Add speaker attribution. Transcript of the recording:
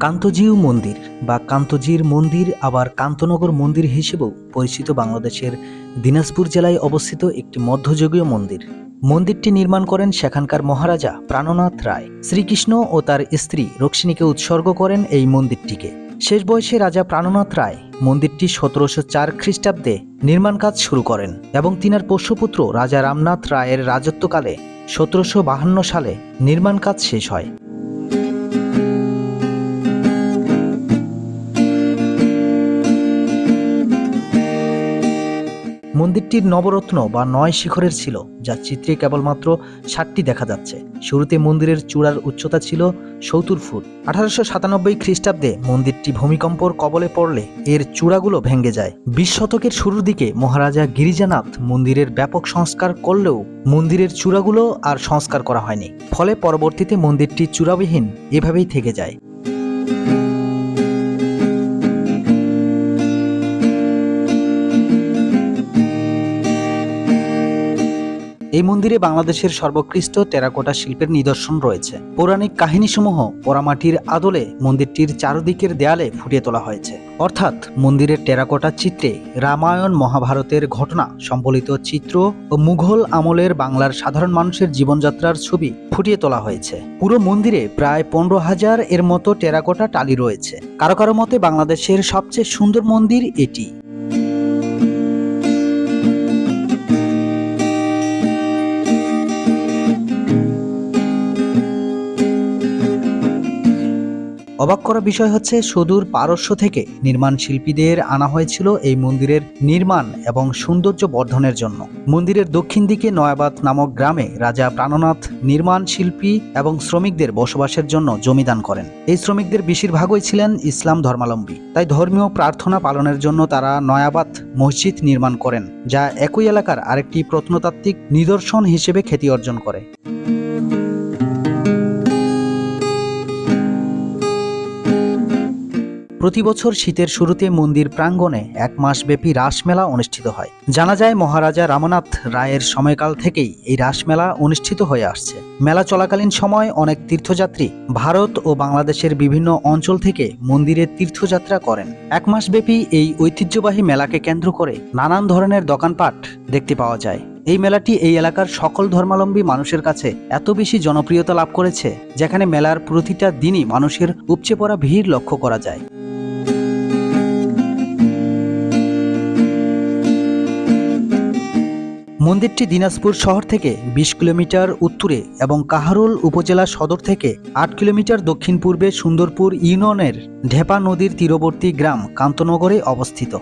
Speaker 1: কান্তজিউ মন্দির বা কান্তজির মন্দির আবার কান্তনগর মন্দির হিসেবেও পরিচিত বাংলাদেশের দিনাজপুর জেলায় অবস্থিত একটি মধ্যযুগীয় মন্দির। মন্দিরটি নির্মাণ করেন সেখানকার মহারাজা প্রাণনাথ রায়। শ্রীকৃষ্ণ ও তার স্ত্রী রক্ষিণীকে উৎসর্গ করেন এই মন্দিরটিকে। শেষ বয়সে রাজা প্রাণনাথ রায় মন্দিরটি সতেরোশো চার খ্রিস্টাব্দে নির্মাণ কাজ শুরু করেন এবং তিনার পোষ্যপুত্র রাজা রামনাথ রায়ের রাজত্বকালে সতেরোশো বাহান্ন সালে নির্মাণ কাজ শেষ হয়। মন্দিরটির নবরত্ন বা নয় শিখরের ছিল, যা চিত্রে কেবলমাত্র ষাটটি দেখা যাচ্ছে। শুরুতে মন্দিরের চূড়ার উচ্চতা ছিল সত্তর ফুট। আঠারোশো সাতানব্বই খ্রিস্টাব্দে মন্দিরটি ভূমিকম্পর কবলে পড়লে এর চূড়াগুলো ভেঙে যায়। বিশ শতকের শুরুর দিকে মহারাজা গিরিজানাথ মন্দিরের ব্যাপক সংস্কার করলেও মন্দিরের চূড়াগুলো আর সংস্কার করা হয়নি। ফলে পরবর্তীতে মন্দিরটি চূড়াবিহীন এভাবেই থেকে যায়। এই মন্দিরে বাংলাদেশের সর্বোৎকৃষ্ট টেরাকোটা শিল্পের নিদর্শন রয়েছে। পৌরাণিক কাহিনীসমূহ পোড়ামাটির আদলে মন্দিরটির চারদিকের দেয়ালে ফুটিয়ে তোলা হয়েছে। অর্থাৎ মন্দিরের টেরাকোটা চিত্রে রামায়ণ মহাভারতের ঘটনা সম্বলিত চিত্র ও মুঘল আমলের বাংলার সাধারণ মানুষের জীবনযাত্রার ছবি ফুটিয়ে তোলা হয়েছে। পুরো মন্দিরে প্রায় পনেরো হাজার এর মতো টেরাকোটা টালি রয়েছে। কারও কারও মতে বাংলাদেশের সবচেয়ে সুন্দর মন্দির এটি। অবাক করা বিষয় হচ্ছে, সুদূর পারস্য থেকে নির্মাণ শিল্পীদের আনা হয়েছিল এই মন্দিরের নির্মাণ এবং সৌন্দর্য বর্ধনের জন্য। মন্দিরের দক্ষিণ দিকে নয়াবাদ নামক গ্রামে রাজা প্রাণনাথ নির্মাণ শিল্পী এবং শ্রমিকদের বসবাসের জন্য জমিদান করেন। এই শ্রমিকদের বেশিরভাগই ছিলেন ইসলাম ধর্মাবলম্বী তাই ধর্মীয় প্রার্থনা পালনের জন্য তারা নয়াবাদ মসজিদ নির্মাণ করেন, যা একই এলাকার আরেকটি প্রত্নতাত্ত্বিক নিদর্শন হিসেবে খ্যাতি অর্জন করে। প্রতি বছর শীতের শুরুতে মন্দির প্রাঙ্গণে এক মাসব্যাপী রাসমেলা অনুষ্ঠিত হয়। জানা যায়, মহারাজা রামনাথ রায়ের সময়কাল থেকেই এই রাসমেলা অনুষ্ঠিত হয়ে আসছে। মেলা চলাকালীন সময় অনেক তীর্থযাত্রী ভারত ও বাংলাদেশের বিভিন্ন অঞ্চল থেকে মন্দিরে তীর্থযাত্রা করেন। এক মাসব্যাপী এই ঐতিহ্যবাহী মেলাকে কেন্দ্র করে নানান ধরনের দোকানপাট দেখতে পাওয়া যায়। এই মেলাটি এই এলাকার সকল ধর্মাবলম্বী মানুষের কাছে এত বেশি জনপ্রিয়তা লাভ করেছে, যেখানে মেলার প্রতিটা দিনই মানুষের উপচে পড়া ভিড় লক্ষ্য করা যায়। মন্দিরটি দিনাজপুর শহর থেকে বিশ কিলোমিটার উত্তরে এবং কাহারুল উপজেলা সদর থেকে আট কিলোমিটার দক্ষিণ পূর্বে সুন্দরপুর ইউনিয়নের ঢেপা নদীর তীরবর্তী গ্রাম কান্তনগরে অবস্থিত।